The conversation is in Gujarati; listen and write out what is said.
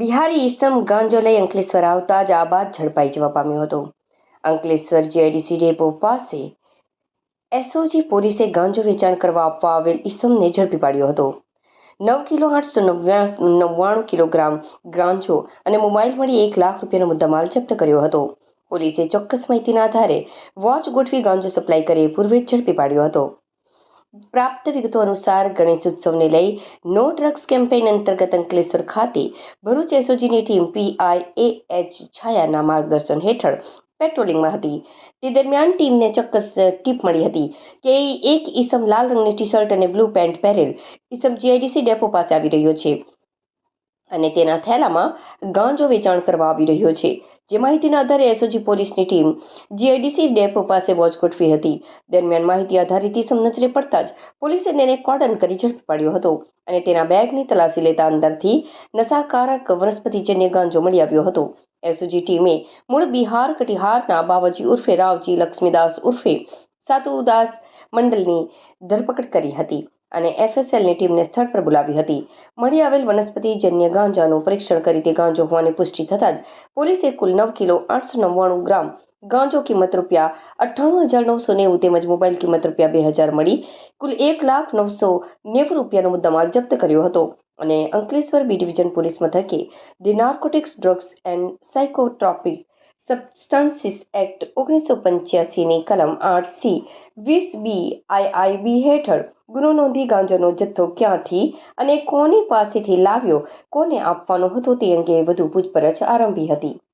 બિહારી ઈસમ ગાંજો લઈ અંકલેશ્વર આવતા જ આ બાદ ઝડપાઈ જવા પામ્યો હતો. અંકલેશ્વર જીઆઈડીસી ડેપો પાસે એસઓજી પોલીસે ગાંજો વેચાણ કરવા આપવા આવેલ ઈસમને ઝડપી પાડ્યો હતો. નવ કિલો આઠસો નવ્વાણું કિલોગ્રામ ગાંજો અને મોબાઈલ મળી એક લાખ રૂપિયાનો મુદ્દામાલ જપ્ત કર્યો હતો. પોલીસે ચોક્કસ માહિતીના આધારે વોચ ગોઠવી ગાંજો સપ્લાય કરી પૂર્વે ઝડપી પાડ્યો હતો. પ્રાપ્ત વિગતો અનુસાર ગણેશ ઉત્સવને લઈ નો ડ્રગ્સ કેમ્પેઇન અંતર્ગત અંકલેશ્વર ખાતે ભરૂચ એસઓજીની ટીમ પીઆઈ એચ છાયાના માર્ગદર્શન હેઠળ પેટ્રોલિંગમાં હતી. તે દરમિયાન ટીમને ચોક્કસ ટીપ મળી હતી કે એક ઈસમ લાલ રંગની ટી શર્ટ અને બ્લુ પેન્ટ પહેરેલ ઈસમ જીઆઈડીસી ડેપો પાસે આવી રહ્યો છે. અને તેના થેલામાં ગાંજો વેચાણ કરવા આવી રહ્યો છે. જે માહિતીના આધારે એસઓજી પોલીસની ટીમ જીઆઈડીસી ડેપો પાસે વોચ ગોઠવી હતી. દરમિયાન માહિતી આધારિત ઈસમ નજરે પડતા જ પોલીસે તેને કોર્ડન કરી ઝડપી પાડ્યો હતો અને તેના બેગની તલાશી લેતા અંદરથી નશાકારક વનસ્પતિજન્ય ગાંજો મળી આવ્યો હતો. એસઓજી ટીમે મૂળ બિહાર કટિહારના બાવાજી ઉર્ફે રાવજી લક્ષ્મીદાસ ઉર્ફે સાતુદાસ મંડલની ધરપકડ કરી હતી. અને એફએસએલની ટીમને સ્થળ પર બોલાવી હતી. મળી આવેલ વનસ્પતિજન્ય ગાંજાનું પરીક્ષણ કરી તે ગાંજો હોવાની પુષ્ટિ થતાં જ પોલીસે કુલ નવ કિલો આઠસો નવ્વાણું ગ્રામ ગાંજો કિંમત રૂપિયા અઠ્ઠાણું હજાર નવસો નેવું તેમજ મોબાઈલ કિંમત રૂપિયા બે હજાર મળી. કુલ એક લાખ નવસો નેવું રૂપિયાનો મુદ્દામાલ જપ્ત કર્યો હતો અને અંકલેશ્વર બી ડિવિઝન પોલીસ મથકે the narcotics drugs and psychotropic substances act ઓગણીસો પંચ્યાસીની કલમ આઠ સી વીસ બી આઈઆઈબી હેઠળ ગુનો નોંધી ગાંજાનો જથ્થો ક્યાંથી અને કોની પાસેથી લાવ્યો, કોને આપવાનો હતો તે અંગે વધુ પૂછપરછ આરંભી હતી.